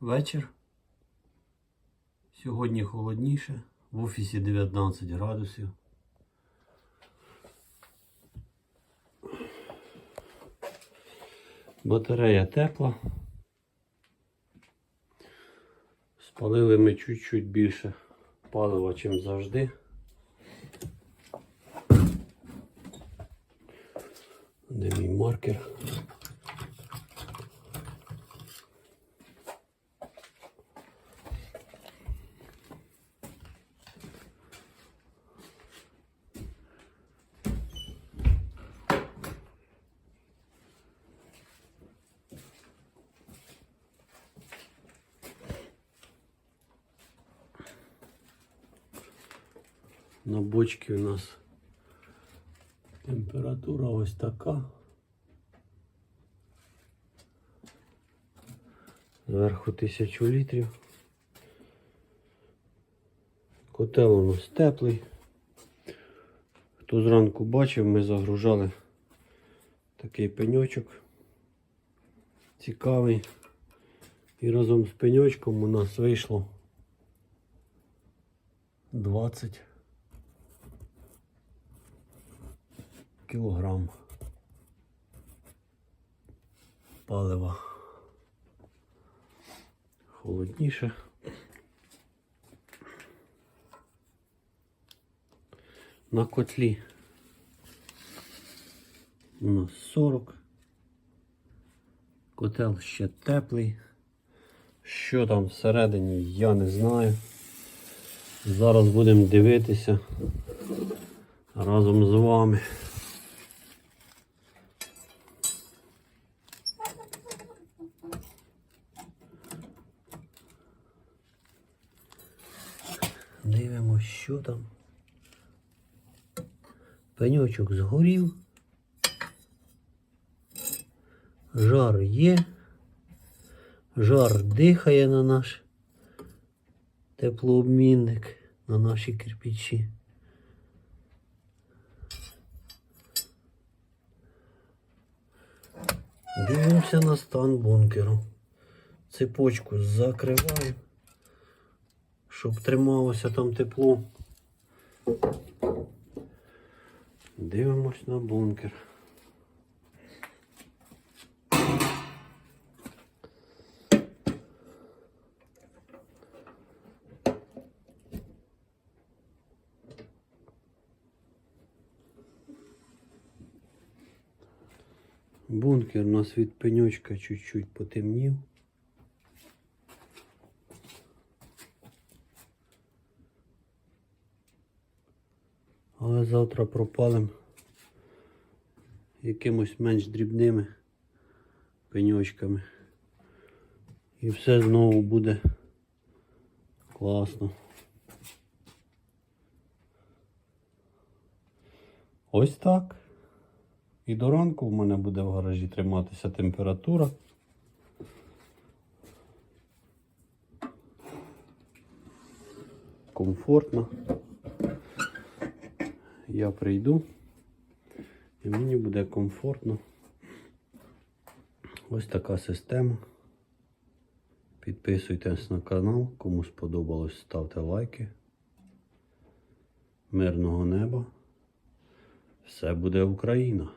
вечір. Сьогодні холодніше. В офісі 19 градусів. Батарея тепла. Спалили ми чуть-чуть більше палива, ніж завжди. Де мій маркер? На бочці у нас температура ось така. Зверху 1000 літрів. Котел у нас теплий. Хто зранку бачив, ми загружали такий пеньочок. Цікавий. І разом з пеньочком у нас вийшло 20 кілограм палива. Холодніше. На котлі у нас 40. Котел ще теплий. Що там всередині, я не знаю. Зараз будемо дивитися разом з вами. Дивимось, що там. Пеньочок згорів. Жар є. Жар дихає на наш теплообмінник, на наші кирпичі. Дивимося на стан бункеру. Цепочку закриваємо, щоб трималося там тепло. Дивимось на бункер. Бункер у нас від пеньочка чуть-чуть потемнів. Але завтра пропалим якимось менш дрібними пеньочками. І все знову буде класно. Ось так. І до ранку в мене буде в гаражі триматися температура. Комфортно. Я прийду і мені буде комфортно. Ось така система. Підписуйтесь на канал, кому сподобалось, ставте лайки. Мирного неба. Все буде Україна.